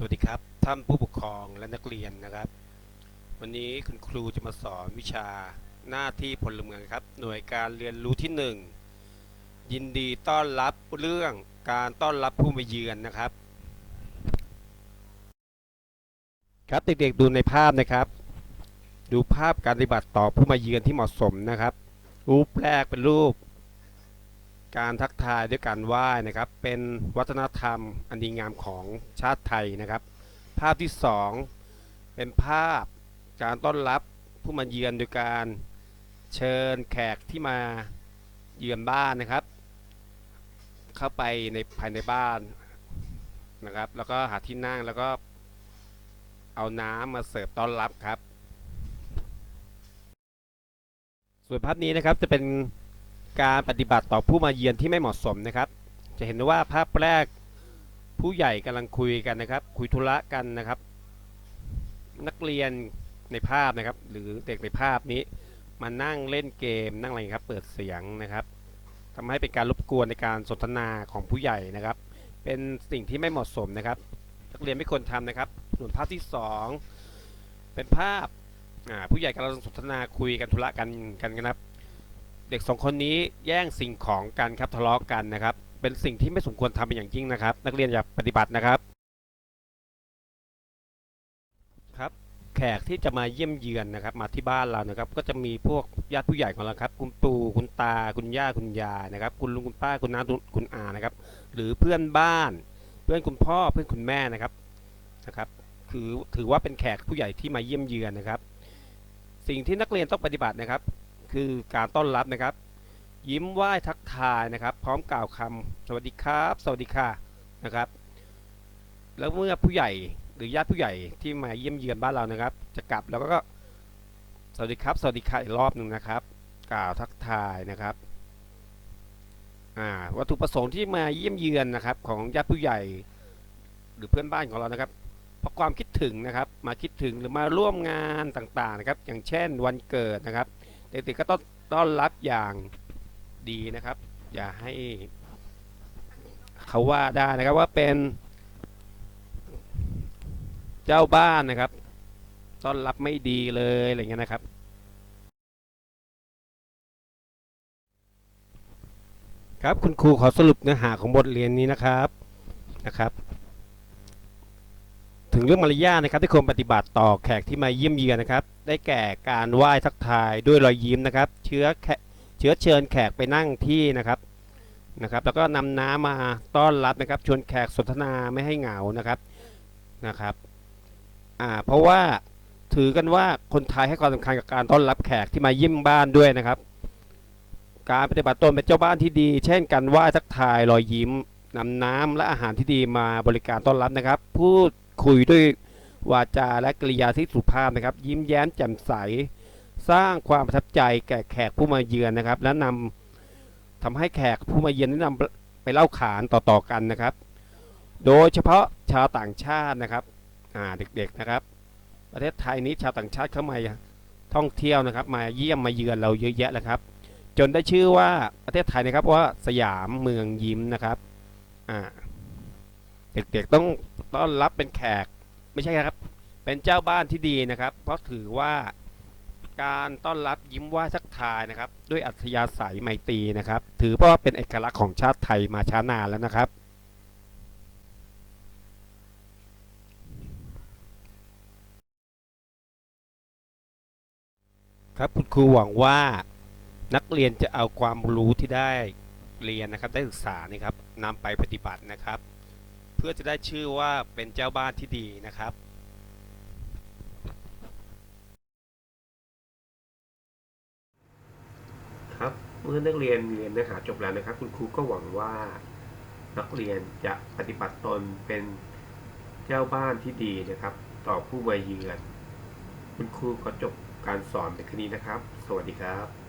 สวัสดีครับท่านผู้ปกครองและนักเรียนนะครับ วันนี้คุณครูจะมาสอนวิชาหน้าที่พลเมืองครับ หน่วยการเรียนรู้ที่ 1 ยินดีต้อนรับเรื่องการต้อนรับผู้มาเยือนนะครับ ครับเด็กๆดูในภาพนะครับ ดูภาพการปฏิบัติต่อผู้มาเยือนที่เหมาะสมนะครับ รูปแรกเป็นรูป การทักทายด้วยการไหว้นะครับ เป็นวัฒนธรรมอันดีงามของชาติไทยนะครับ ภาพที่สองเป็นภาพการต้อนรับผู้มาเยือนโดยการเชิญแขกที่มาเยือนบ้านนะครับ เข้าไปในภายในบ้านนะครับ แล้วก็หาที่นั่งแล้วก็เอาน้ำมาเสิร์ฟต้อนรับครับ ส่วนภาพนี้นะครับจะเป็น การปฏิบัติต่อผู้มาเยือนที่ไม่เหมาะสมนะครับ จะเห็นได้ว่าภาพแรกผู้ใหญ่กำลังคุยกันนะครับ คุยธุระกันนะครับ นักเรียนในภาพนะครับ หรือเด็กในภาพนี้มานั่งเล่นเกมนั่งอะไรครับ เปิดเสียงนะครับทำให้เป็นการรบกวนในการสนทนาของผู้ใหญ่นะครับ เป็นสิ่งที่ไม่เหมาะสมนะครับ นักเรียนไม่ควรทำนะครับส่วนภาพที่สองเป็นภาพผู้ใหญ่กำลังสนทนาคุยกันธุระกันกันนะครับ เด็กสองคนนี้แย่งสิ่งของกันครับทะเลาะกันนะครับ เป็นสิ่งที่ไม่สมควรทำเป็นอย่างยิ่งนะครับ นักเรียนอย่าปฏิบัตินะครับครับ แขกที่จะมาเยี่ยมเยือนนะครับ มาที่บ้านเรานะครับ ก็จะมีพวกญาติผู้ใหญ่ของเราครับ คุณปู่คุณตาคุณย่าคุณยายนะครับ คุณลุงคุณป้าคุณน้าคุณอานะครับ หรือเพื่อนบ้าน เพื่อนคุณพ่อเพื่อนคุณแม่นะครับนะครับคือถือว่าเป็นแขกผู้ใหญ่ที่มาเยี่ยมเยือนนะครับ สิ่งที่นักเรียนต้องปฏิบัตินะครับ คือการต้อนรับนะครับ ยิ้มไหว้ทักทายนะครับ พร้อมกล่าวคำสวัสดีครับ สวัสดีค่ะนะครับ แล้วเมื่อผู้ใหญ่หรือญาติผู้ใหญ่ที่มาเยี่ยมเยือนบ้านเรานะครับ จะกลับแล้วก็สวัสดีครับ สวัสดีค่ะอีกรอบหนึ่งนะครับ กล่าวทักทายนะครับวัตถุประสงค์ที่มาเยี่ยมเยือนนะครับ ของญาติผู้ใหญ่ หรือเพื่อนบ้านของเรานะครับ เพราะความคิดถึงนะครับ มาคิดถึงหรือมาร่วมงานต่างๆนะครับ อย่างเช่นวันเกิดนะครับ เด็กๆก็ต้องต้อนรับอย่างดีนะครับ อย่าให้เขาว่าได้นะครับว่าเป็น เจ้าบ้านนะครับ ต้อนรับไม่ดีเลยอะไรเงี้ยนะครับ ครับคุณครูขอสรุปเนื้อหาของบทเรียนนี้นะครับนะครับ ถึงเรื่องมารยาทนะครับที่ควรปฏิบัติต่อแขกที่มาเยี่ยมเยือนนะครับ ได้แก่การไหว้ทักทายด้วยรอยยิ้มนะครับ เชื้อแขเชื้อเชิญแขกไปนั่งที่นะครับนะครับ แล้วก็นำน้ำมาต้อนรับนะครับ ชวนแขกสนทนาไม่ให้เหงานะครับนะครับอ่าเพราะว่าถือกันว่าคนไทยให้ความสำคัญกับการต้อนรับแขกที่มาเยี่ยมบ้านด้วยนะครับ การปฏิบัติตนเป็นเจ้าบ้านที่ดี เช่นการไหว้ทักทายรอยยิ้มนำน้ำและอาหารที่ดีมาบริการต้อนรับนะครับ พูด คุยด้วยวาจาและกริยาที่สุภาพนะครับ ยิ้มแย้มแจ่มใส สร้างความประทับใจแก่แขกผู้มาเยือนนะครับ และนำทำให้แขกผู้มาเยือนนั้นนำไปเล่าขานต่อๆกันนะครับ โดยเฉพาะชาวต่างชาตินะครับอ่าเด็กๆนะครับ ประเทศไทยนี้ชาวต่างชาติเข้ามาท่องเที่ยวนะครับ มาเยี่ยมมาเยือนเราเยอะแยะแล้วครับ จนได้ชื่อว่าประเทศไทยนะครับว่าสยามเมืองยิ้มนะครับอ่าเด็กๆต้อง ต้อนรับเป็นแขกไม่ใช่ครับ เป็นเจ้าบ้านที่ดีนะครับ เพราะถือว่าการต้อนรับยิ้มไหว้ทักทายนะครับ ด้วยอัธยาศัยไมตรีนะครับ ถือว่าเป็นเอกลักษณ์ของชาติไทยมาช้านานแล้วนะครับ ครับคุณครูหวังว่านักเรียนจะเอาความรู้ที่ได้เรียนนะครับ ได้ศึกษานี่ครับนำไปปฏิบัตินะครับ เพื่อจะได้ชื่อว่าเป็นเจ้าบ้านที่ดีนะครับครับเมื่อนักเรียนเรียนเนื้อหาจบแล้วนะครับ คุณครูก็หวังว่านักเรียนจะปฏิบัติตนเป็นเจ้าบ้านที่ดีนะครับ ต่อผู้มาเยือน คุณครูขอจบการสอนในคืนนี้นะครับ สวัสดีครับ